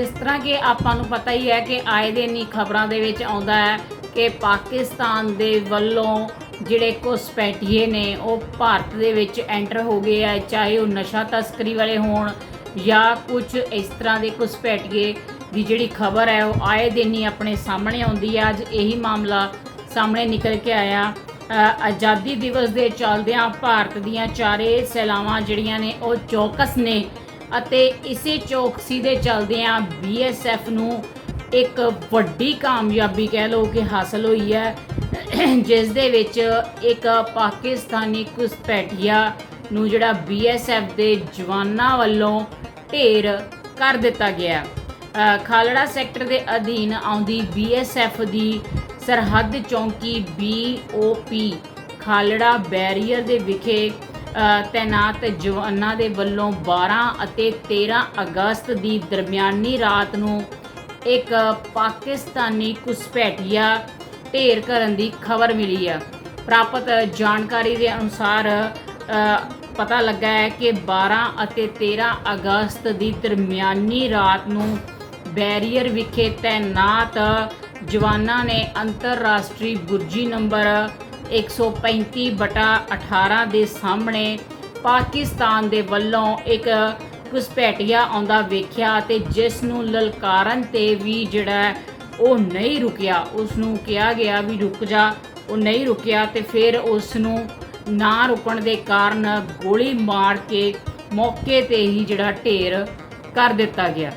ਜਿਸ ਤਰ੍ਹਾਂ ਕਿ ਆਪਾਂ ਨੂੰ ਪਤਾ ਹੀ ਹੈ ਕਿ ਆਏ ਦਿਨ ਹੀ ਖਬਰਾਂ ਦੇ ਵਿੱਚ ਆਉਂਦਾ ਹੈ ਕਿ ਪਾਕਿਸਤਾਨ ਦੇ ਵੱਲੋਂ ਜਿਹੜੇ ਘੁਸਪੈਠੀਏ ਨੇ, ਉਹ ਭਾਰਤ ਦੇ ਵਿੱਚ ਐਂਟਰ ਹੋ ਗਏ ਆ ਚਾਹੇ ਉਹ ਨਸ਼ਾ ਤਸਕਰੀ ਵਾਲੇ ਹੋਣ ਜਾਂ ਕੁਝ ਇਸ ਤਰ੍ਹਾਂ ਦੇ ਘੁਸਪੈਠੀਏ ਦੀ ਜਿਹੜੀ ਖਬਰ ਹੈ, ਉਹ ਆਏ ਦਿਨ ਹੀ ਆਪਣੇ ਸਾਹਮਣੇ ਆਉਂਦੀ ਹੈ। ਅੱਜ ਇਹੀ ਮਾਮਲਾ ਸਾਹਮਣੇ ਨਿਕਲ ਕੇ ਆਇਆ। ਆਜ਼ਾਦੀ ਦਿਵਸ ਦੇ ਚੱਲਦਿਆਂ ਭਾਰਤ ਦੀਆਂ ਚਾਰੇ ਸੈਲਾਵਾਂ ਜਿਹੜੀਆਂ ਨੇ, ਉਹ ਚੌਕਸ ਨੇ ਅਤੇ ਇਸੇ ਚੌਕਸੀ ਦੇ ਚੱਲਦਿਆਂ ਬੀਐਸਐਫ ਨੂੰ ਇੱਕ ਵੱਡੀ ਕਾਮਯਾਬੀ ਕਹਿ ਲਓ ਕਿ ਹਾਸਲ ਹੋਈ ਹੈ। ਜਿਸ ਦੇ ਵਿੱਚ ਇੱਕ ਪਾਕਿਸਤਾਨੀ ਘੁਸਪੈਠੀਆ ਨੂੰ ਜਿਹੜਾ ਬੀਐਸਐਫ ਦੇ ਜਵਾਨਾਂ ਵੱਲੋਂ ਢੇਰ ਕਰ ਦਿੱਤਾ ਗਿਆ। ਖਾਲੜਾ ਸੈਕਟਰ ਦੇ ਅਧੀਨ ਆਉਂਦੀ ਬੀਐਸਐਫ ਦੀ ਸਰਹੱਦ ਚੌਂਕੀ ਬੀਓਪੀ ਖਾਲੜਾ ਬੈਰੀਅਰ ਦੇ ਵਿਖੇ ਤੈਨਾਤ ਜਵਾਨਾਂ ਦੇ ਵੱਲੋਂ 12 ਅਤੇ 13 ਅਗਸਤ ਦੀ ਦਰਮਿਆਨੀ ਰਾਤ ਨੂੰ ਇੱਕ ਪਾਕਿਸਤਾਨੀ ਘੁਸਪੈਠੀਆ ਢੇਰ ਕਰਨ ਦੀ ਖਬਰ ਮਿਲੀ ਹੈ ਪ੍ਰਾਪਤ ਜਾਣਕਾਰੀ ਦੇ ਅਨੁਸਾਰ ਪਤਾ ਲੱਗਾ ਹੈ ਕਿ 12 ਅਤੇ 13 ਅਗਸਤ ਦੀ ਦਰਮਿਆਨੀ ਰਾਤ ਨੂੰ ਬੈਰੀਅਰ ਵਿਖੇ ਤੈਨਾਤ ਜਵਾਨਾਂ ਨੇ ਅੰਤਰਰਾਸ਼ਟਰੀ ਬੁਰਜੀ ਨੰਬਰ 135 ਬਟਾ 18 ਦੇ ਸਾਹਮਣੇ ਪਾਕਿਸਤਾਨ ਦੇ ਵੱਲੋਂ ਇੱਕ ਘੁਸਪੈਠੀਆ ਆਉਂਦਾ ਵੇਖਿਆ ਤੇ ਜਿਸ ਨੂੰ ਲਲਕਾਰਨ ਤੇ ਵੀ ਜਿਹੜਾ ਉਹ ਨਹੀਂ ਰੁਕਿਆ। ਉਸ ਨੂੰ ਕਿਹਾ ਗਿਆ ਵੀ ਰੁਕ ਜਾ। ਉਹ ਨਹੀਂ ਰੁਕਿਆ ਤੇ ਫਿਰ ਉਸ ਨੂੰ ਨਾ ਰੁਕਣ ਦੇ ਕਾਰਨ ਗੋਲੀ ਮਾਰ ਕੇ ਮੌਕੇ ਤੇ ਹੀ ਜਿਹੜਾ ਢੇਰ ਕਰ ਦਿੱਤਾ ਗਿਆ।